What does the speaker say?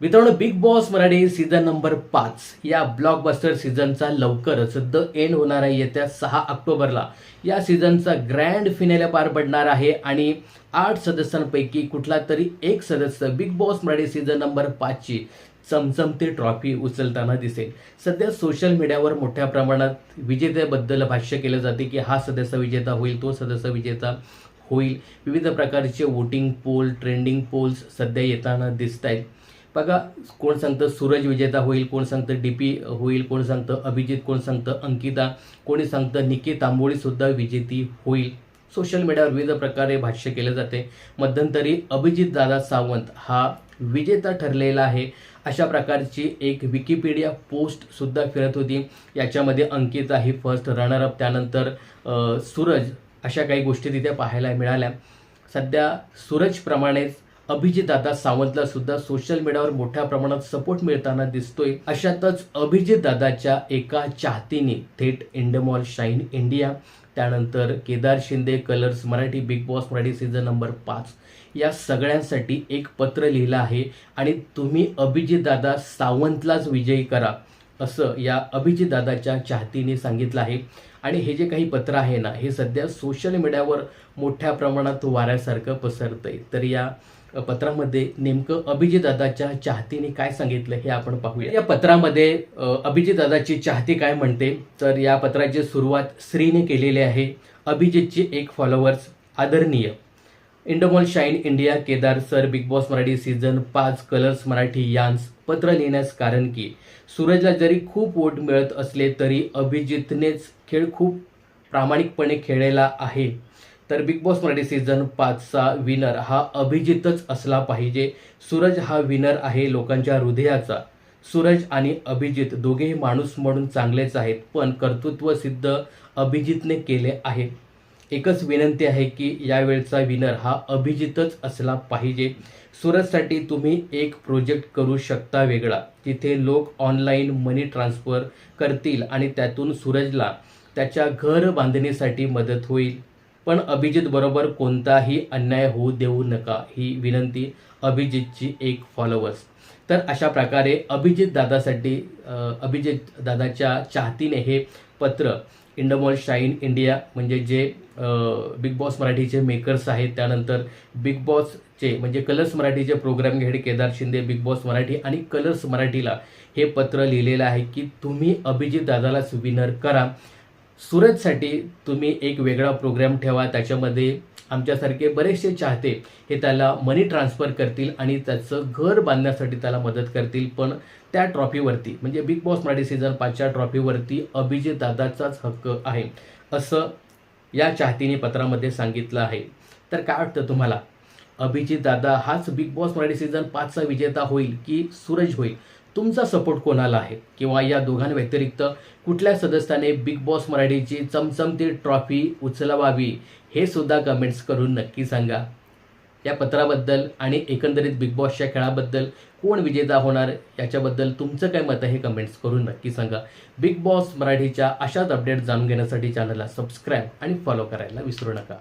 मित्रांनो Bigg Boss Marathi season number पाच या ब्लॉकबस्टर सीझनचा लवकरच द एंड होणार आहे येत्या सहा ऑक्टोबरला. या सीझनचा ग्रँड फिनेला पार पडणार आहे आणि आठ सदस्यांपैकी कुठला तरी एक सदस्य Bigg Boss Marathi season number पाचची चमचमती ट्रॉफी उचलताना दिसेल. सध्या सोशल मीडियावर मोठ्या प्रमाणात विजेत्याबद्दल भाष्य केलं जाते की हा सदस्य विजेता होईल तो सदस्य विजेता होईल. विविध प्रकारचे वोटिंग पोल ट्रेंडिंग पोल्स सध्या येताना दिसत आहेत बघा कोण सांगतं सूरज विजेता होईल कोण सांगतं डी पी होईल कोण सांगतं अभिजित कोण सांगतं अंकिता कोणी सांगतं निकी तांबोळीसुद्धा विजेती होईल. सोशल मीडियावर विविध प्रकारे भाष्य केले जाते. मध्यंतरी अभिजित दादा सावंत हा विजेता ठरलेला आहे. अशा प्रकारची एक विकिपीडिया पोस्टसुद्धा फिरत होती. याच्यामध्ये अंकिता ही फर्स्ट रनरअप त्यानंतर सूरज अशा काही गोष्टी तिथे पाहायला मिळाल्या. सध्या सूरजप्रमाणेच अभिजितदादा सावंतला सुद्धा सोशल मीडियावर मोठ्या प्रमाणात सपोर्ट मिळताना दिसतोय. अशातच अभिजितदादाच्या एका चाहतीने थेट इंडमॉल शाईन इंडिया त्यानंतर Kedar Shinde Colors Marathi Bigg Boss Marathi season number पाच या सगळ्यांसाठी एक पत्र लिहिलं आहे आणि तुम्ही अभिजितदादा सावंतलाच विजयी करा असं या अभिजितदादाच्या चाहतीने सांगितलं आहे. आणि हे जे काही पत्र आहे ना हे सध्या सोशल मीडियावर मोठ्या प्रमाणात वाऱ्यासारखं पसरतंय. तर या पत्रामध्ये नेमकं अभिजितदादाच्या चाहतीने काय सांगितलं हे आपण पाहूया. या पत्रामध्ये अ, अभिजितदादाची चाहती काय म्हणते? तर या पत्राची सुरुवात श्रीने केलेली आहे. अभिजितचे एक फॉलोअर्स आदरणीय. Endemol Shine India Kedar sir Bigg Boss Marathi season पाच कलर्स मराठी यांस पत्र लिहिण्यास कारण की सूरजला जरी खूप वोट मिळत असले तरी अभिजितनेच खेळ खूप प्रामाणिकपणे खेळलेला आहे. तर बिग बॉस मराठी सीझन पाचचा विनर हा अभिजितच असला पाहिजे. सूरज हा विनर आहे लोकांच्या हृदयाचा. सूरज आणि अभिजित दोघेही माणूस म्हणून चांगलेच आहेत पण कर्तृत्व सिद्ध अभिजितने केले आहे. एकच विनंती आहे की यावेळचा विनर हा अभिजितच असला पाहिजे. सूरजसाठी तुम्ही एक प्रोजेक्ट करू शकता वेगळा. तिथे लोक ऑनलाईन मनी ट्रान्सफर करतील आणि त्यातून सूरजला त्याच्या घर बांधणीसाठी मदत होईल. पण अभिजित बरोबर कोणताही अन्याय होऊ देऊ नका ही विनंती अभिजितची एक फॉलोअर्स तर अशा प्रकारे अभिजित दादासाठी अभिजित दादाच्या चाहतीने हे पत्र इंडमॉल शाईन इंडिया म्हणजे जे बिग बॉस मराठीचे मेकर्स आहेत त्यानंतर बिग बॉसचे म्हणजे कलर्स मराठीचे प्रोग्राम घेड केदार शिंदे बिग बॉस मराठी आणि कलर्स मराठीला हे पत्र लिहिलेलं आहे की तुम्ही अभिजित दादालाच विनर करा. सूरजसाठी तुम्ही एक वेगळा प्रोग्राम ठेवा त्याच्यामध्ये आमच्यासारखे बरेचसे चाहते हे त्याला मनी ट्रान्सफर करतील आणि त्याचं घर बांधण्यासाठी त्याला मदत करतील. पण त्या ट्रॉफीवरती म्हणजे बिग बॉस मराठी सीझन पाचच्या ट्रॉफीवरती अभिजित दादाचाच हक्क आहे असं या चाहतीने पत्रामध्ये सांगितलं आहे. तर काय वाटतं तुम्हाला? अभिजित दादा हाच बिग बॉस मराठी सीझन पाचचा विजेता होईल की सूरज होईल? तुमचा सपोर्ट कोणाला आहे? किंवा या दोघांव्यतिरिक्त कुठल्या सदस्याने बिग बॉस मराठीची चमचमती ट्रॉफी उचलवावी हे सुद्धा कमेंट्स करून नक्की सांगा. या पत्राबद्दल आणि एकंदरीत बिग बॉसच्या खेळाबद्दल कोण विजेता होणार याच्याबद्दल तुमचं काय मत आहे हे कमेंट्स करून नक्की सांगा. बिग बॉस मराठीच्या अशाच अपडेट जाणून घेण्यासाठी चॅनलला सबस्क्राईब आणि फॉलो करायला विसरू नका.